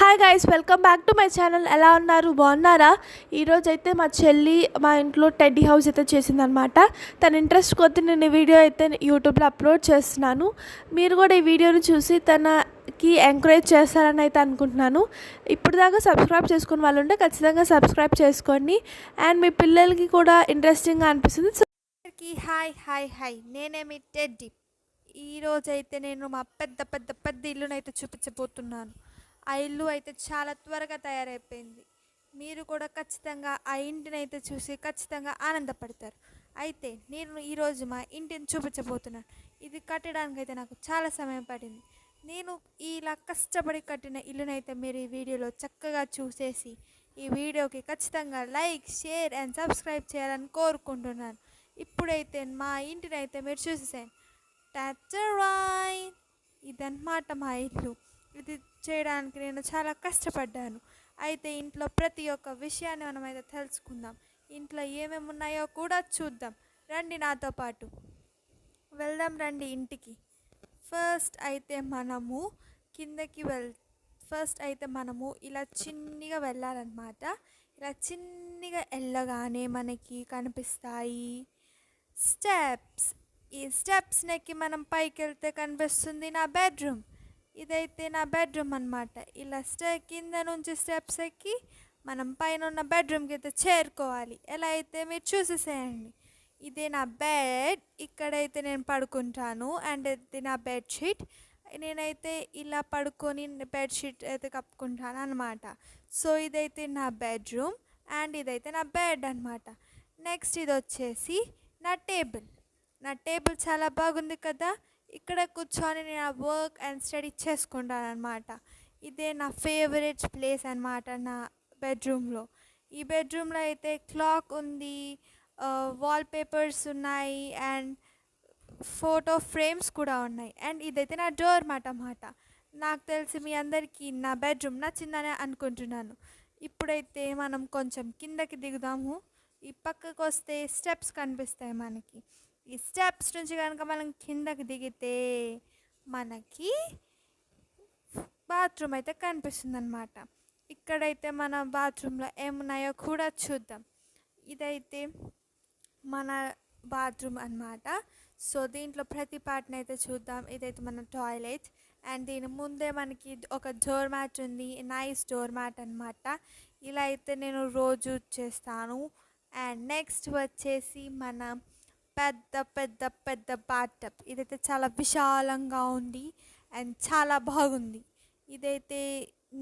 Hi guys welcome back to my channel ఎలా ఉన్నారు? బాగున్నారా? ఈరోజు అయితే మా చెల్లి మా ఇంట్లో టెడ్డీ హౌస్ అయితే చేసిందనమాట తన ఇంట్రెస్ట్ కొద్ది నేను ఈ వీడియో అయితే యూట్యూబ్లో అప్లోడ్ చేస్తున్నాను. మీరు కూడా ఈ వీడియోని చూసి తనకి ఎంకరేజ్ చేస్తారని అయితే అనుకుంటున్నాను. ఇప్పుడు దాకా సబ్స్క్రైబ్ చేసుకున్న వాళ్ళు ఉంటే ఖచ్చితంగా సబ్స్క్రైబ్ చేసుకోండి. అండ్ మీ పిల్లలకి కూడా ఇంట్రెస్టింగ్గా అనిపిస్తుంది. హాయ్ హాయ్ హాయ్ నేనే మీ టెడ్డి ఈరోజు నేను మా పెద్ద పెద్ద పెద్ద ఇల్లునైతే చూపించబోతున్నాను. ఆ ఇల్లు అయితే చాలా త్వరగా తయారైపోయింది. మీరు కూడా ఖచ్చితంగా ఆ ఇంటిని అయితే చూసి ఖచ్చితంగా ఆనందపడతారు. అయితే నేను ఈరోజు మా ఇంటిని చూపించబోతున్నాను. ఇది కట్టడానికి అయితే నాకు చాలా సమయం పడింది. నేను ఇలా కష్టపడి కట్టిన ఇల్లునైతే మీరు ఈ వీడియోలో చక్కగా చూసేసి ఈ వీడియోకి ఖచ్చితంగా లైక్ షేర్ అండ్ సబ్స్క్రైబ్ చేయాలని కోరుకుంటున్నాను. ఇప్పుడైతే మా ఇంటిని అయితే మీరు చూసేసాను టచరాయ్ ఇదన్నమాట మా ఇల్లు. ఇది చేయడానికి నేను చాలా కష్టపడ్డాను. అయితే ఇంట్లో ప్రతి ఒక్క విషయాన్ని మనం అయితే తెలుసుకుందాం. ఇంట్లో ఏమేమి ఉన్నాయో కూడా చూద్దాం. రండి నాతో పాటు. వెళ్దాం రండి ఇంటికి. ఫస్ట్ అయితే మనము కిందకి వెల్ ఫస్ట్ అయితే మనము ఇలా చిన్నగా వెళ్ళాలన్నమాట. ఇలా చిన్నగా వెళ్ళగానే మనకి కనిపిస్తాయి స్టెప్స్. ఈ స్టెప్స్ నెక్కి మనం పైకి వెళ్తే కనిపిస్తుంది నా బెడ్రూమ్. ఇదైతే నా బెడ్రూమ్ అనమాట ఇలా స్టే కింద నుంచి స్టెప్స్ ఎక్కి మనం పైన ఉన్న బెడ్రూమ్కి అయితే చేరుకోవాలి. ఎలా అయితే మీరు చూసేసేయండి. ఇదే నా బెడ్ ఇక్కడైతే నేను పడుకుంటాను. అండ్ ఇది నా బెడ్షీట్ నేనైతే ఇలా పడుకొని బెడ్షీట్ అయితే కప్పుకుంటాను అనమాట సో ఇదైతే నా బెడ్రూమ్. అండ్ ఇదైతే నా బెడ్ అనమాట నెక్స్ట్ ఇది వచ్చేసి నా టేబుల్. నా టేబుల్ చాలా బాగుంది కదా. ఇక్కడ కూర్చొని నేను ఆ వర్క్ అండ్ స్టడీ చేసుకుంటాను అనమాట ఇదే నా ఫేవరెట్ ప్లేస్ అనమాట నా బెడ్రూమ్లో ఈ బెడ్రూమ్లో అయితే క్లాక్ ఉంది వాల్ పేపర్స్ ఉన్నాయి అండ్ ఫోటో ఫ్రేమ్స్ కూడా ఉన్నాయి. అండ్ ఇదైతే నా డోర్ మాట మాట నాకు తెలిసి మీ అందరికీ నా బెడ్రూమ్ నచ్చిందని అనుకుంటున్నాను. ఇప్పుడైతే మనం కొంచెం కిందకి దిగుదాము. ఈ పక్కకు వస్తే స్టెప్స్ కనిపిస్తాయి మనకి. ఈ స్టెప్స్ నుంచి కనుక మనం కిందకి దిగితే మనకి బాత్రూమ్ అయితే కనిపిస్తుంది అనమాట ఇక్కడైతే మన బాత్రూంలో ఏమున్నాయో కూడా చూద్దాం. ఇదైతే మన బాత్రూమ్ అన్నమాట. సో దీంట్లో ప్రతి పార్ట్ని అయితే చూద్దాం. ఇదైతే మన టాయిలెట్. అండ్ దీని ముందే మనకి ఒక డోర్ మ్యాట్ ఉంది. నైస్ డోర్ మ్యాట్ అనమాట ఇలా అయితే నేను రోజు చేస్తాను. అండ్ నెక్స్ట్ వచ్చేసి మన పెద్ద పెద్ద పెద్ద బాటప్ ఇదైతే చాలా విశాలంగా ఉంది అండ్ చాలా బాగుంది. ఇదైతే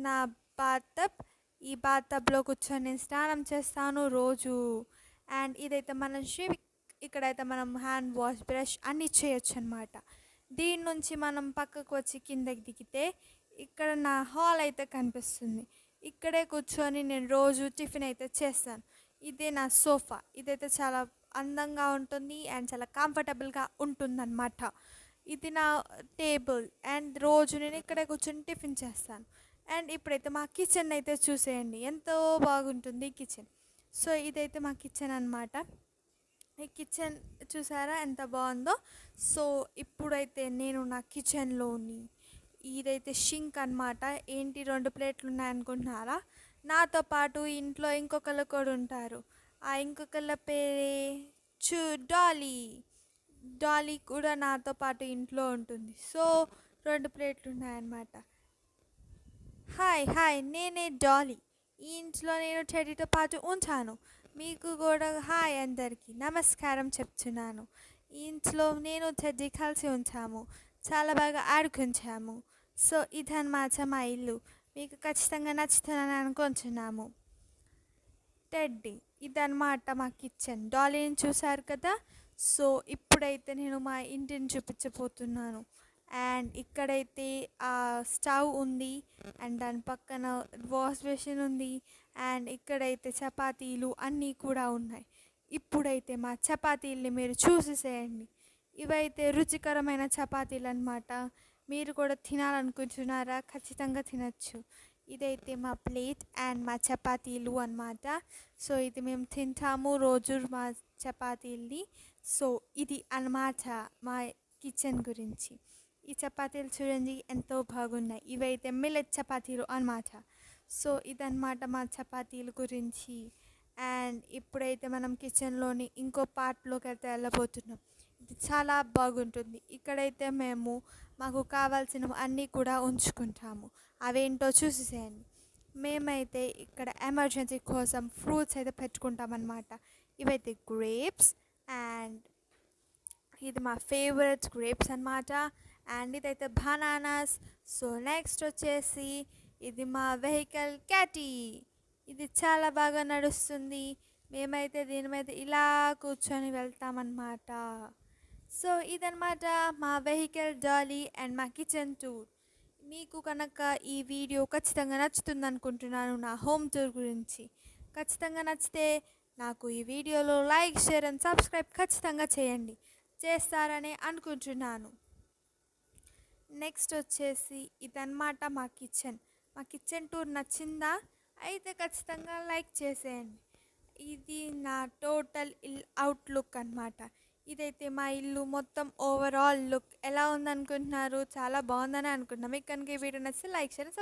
నా బాతప్ ఈ బాతప్లో కూర్చొని నేను స్నానం చేస్తాను రోజు. అండ్ ఇదైతే మనం షేవ్ ఇక్కడైతే మనం హ్యాండ్ వాష్ బ్రష్ అన్నీ చేయొచ్చు అనమాట దీని నుంచి మనం పక్కకు వచ్చి కిందకి దిగితే ఇక్కడ నా హాల్ అయితే కనిపిస్తుంది. ఇక్కడే కూర్చొని నేను రోజు టిఫిన్ అయితే చేస్తాను. ఇదే నా సోఫా. ఇదైతే చాలా అందంగా ఉంటుంది అండ్ చాలా కంఫర్టబుల్గా ఉంటుందన్నమాట. ఇది నా టేబుల్ అండ్ రోజు నేను ఇక్కడే కూర్చొని టిఫిన్ చేస్తాను. అండ్ ఇప్పుడైతే మా కిచెన్ అయితే చూసేయండి. ఎంతో బాగుంటుంది కిచెన్. సో ఇదైతే మా కిచెన్ అనమాట ఈ కిచెన్ చూసారా ఎంత బాగుందో? సో ఇప్పుడైతే నేను నా కిచెన్లోని ఇదైతే షింక్ అనమాట ఏంటి రెండు ప్లేట్లు ఉన్నాయనుకుంటున్నారా? నాతో పాటు ఇంట్లో ఇంకొకరు కూడా ఉంటారు. ఆ ఇంకొకళ్ళ పేరే చు డాలీ. డాలీ కూడా నాతో పాటు ఇంట్లో ఉంటుంది. సో రెండు ప్లేట్లు ఉన్నాయన్నమాట. హాయ్ హాయ్ నేనే డాలీ. ఈ ఇంట్లో నేను టెడీతో పాటు ఉంచాను మీకు కూడా హాయ్ అందరికీ. నమస్కారం చెప్తున్నాను. ఈ ఇంట్లో నేను చెడ్డి కలిసి ఉంచాము చాలా బాగా ఆడుకుంటాము. సో ఇదన్నమాట మా ఇల్లు. మీకు ఖచ్చితంగా నచ్చుతుందని అనుకుంటున్నాము. టెడ్డీ ఇదన్నమాట మా కిచెన్ డాలీని చూసారు కదా? సో ఇప్పుడైతే నేను మా ఇంటిని చూపించబోతున్నాను. అండ్ ఇక్కడైతే ఆ స్టవ్ ఉంది. అండ్ దాని పక్కన వాష్ బేసిన్ ఉంది. అండ్ ఇక్కడైతే చపాతీలు అన్నీ కూడా ఉన్నాయి. ఇప్పుడైతే మా చపాతీల్ని మీరు చూసేసేయండి. ఇవైతే రుచికరమైన చపాతీలు అనమాట మీరు కూడా తినాలనుకుంటున్నారా? ఖచ్చితంగా తినచ్చు. ఇదైతే మా ప్లేట్ అండ్ మా చపాతీలు అన్నమాట. సో ఇది మేము తింటాము రోజు మా చపాతీల్ని. సో ఇది అన్నమాట మా కిచెన్ గురించి. ఈ చపాతీలు చూడండి ఎంతో బాగున్నాయి. ఇవైతే మిల్లెట్ చపాతీలు అన్నమాట. సో ఇదన్నమాట మా చపాతీల గురించి. అండ్ ఇప్పుడైతే మనం కిచెన్లోని ఇంకో పార్ట్లోకి అయితే వెళ్ళబోతున్నాం. ఇది చాలా బాగుంటుంది. ఇక్కడైతే మేము మాకు కావాల్సినవి అన్నీ కూడా ఉంచుకుంటాము. అవేంటో చూసేసేయండి. మేమైతే ఇక్కడ ఎమర్జెన్సీ కోసం ఫ్రూట్స్ అయితే పెట్టుకుంటామన్నమాట. ఇవైతే గ్రేప్స్ అండ్ ఇది మా ఫేవరెట్ గ్రేప్స్ అన్నమాట. అండ్ ఇదైతే బనానాస్. సో నెక్స్ట్ వచ్చేసి ఇది మా వెహికల్ క్యాటీ. ఇది చాలా బాగా నడుస్తుంది. మేమైతే దీని మీద ఇలా కూర్చొని వెళ్తామన్నమాట. సో ఇదనమాట మా వెహికల్ డాలీ అండ్ మా కిచెన్ టూర్. మీకు కనుక ఈ వీడియో ఖచ్చితంగా నచ్చుతుంది అనుకుంటున్నాను నా హోమ్ టూర్ గురించి. ఖచ్చితంగా నచ్చితే నాకు ఈ వీడియోలో లైక్ షేర్ అండ్ సబ్స్క్రైబ్ ఖచ్చితంగా చేయండి. చేస్తారని అనుకుంటున్నాను. నెక్స్ట్ వచ్చేసి ఇదన్నమాట మా కిచెన్. మా కిచెన్ టూర్ నచ్చిందా? అయితే ఖచ్చితంగా లైక్ చేసేయండి. ఇది నా టోటల్ ఇల్ అవుట్లుక్ అన్నమాట. ఇదైతే మా ఇల్లు మొత్తం ఓవరాల్ లుక్ ఎలా ఉందనుకుంటున్నారు? చాలా బాగుందని అనుకుంటున్నాం. మీకు కనుక ఈ వీడియో నచ్చితే లైక్ చేయండి సబ్స్క్రైబ్